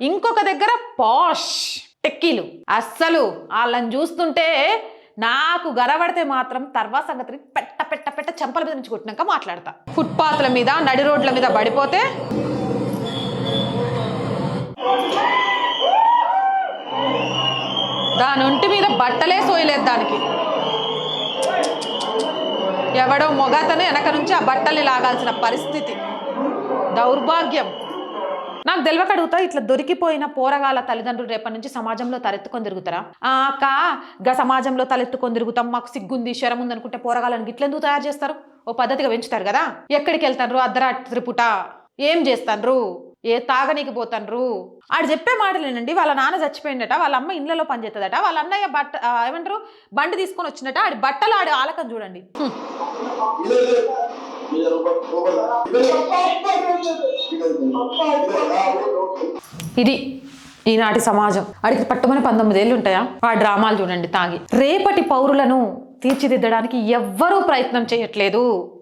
ఇంకొక దగ్గర పాష్ టెక్కీలు. అస్సలు వాళ్ళని చూస్తుంటే నాకు గరబడితే మాత్రం తర్వాత సంగతిని పెట్ట పెట్ట పెట్ట చెంపల మీద నుంచి కొట్టినాక మాట్లాడతా. ఫుట్పాత్ల మీద నడి రోడ్ల మీద పడిపోతే దాని ఒంటి మీద బట్టలే సోయలేదు దానికి. ఎవడో మొగతను వెనక నుంచి ఆ బట్టల్ని లాగాల్సిన పరిస్థితి. దౌర్భాగ్యం. నాకు తెలివకడుగుతా ఇట్లా దొరికిపోయిన పోరగాల తల్లిదండ్రులు రేపటి నుంచి సమాజంలో తలెత్తుకొని తిరుగుతారా ఆ అక్క గా సమాజంలో తలెత్తుకొని తిరుగుతాం మాకు సిగ్గుంది శరం ఉంది అనుకుంటే పోరగాలను గిట్లెందుకు తయారు చేస్తారు ఓ పద్ధతిగా పెంచుతారు కదా ఎక్కడికి వెళ్తారు అర్ధరాత్రి పూట ఏం చేస్తాన్రు ఏ తాగనీకి పోతాన్రు ఆడు చెప్పే మాటలేనండి వాళ్ళ నాన్న చచ్చిపోయిందట వాళ్ళ అమ్మ ఇళ్ళలో పనిచేస్తుందట వాళ్ళ అన్నయ్య బట్ట ఏమంటారు బండి తీసుకొని వచ్చినట ఆడి బట్టలు ఆడి ఆలకం చూడండి ఇది ఈనాటి సమాజం. అడిగి పట్టుమని పంతొమ్మిదేళ్ళు ఉంటాయా? ఆ డ్రామాలు చూడండి తాగి. రేపటి పౌరులను తీర్చిదిద్దడానికి ఎవ్వరూ ప్రయత్నం చేయట్లేదు.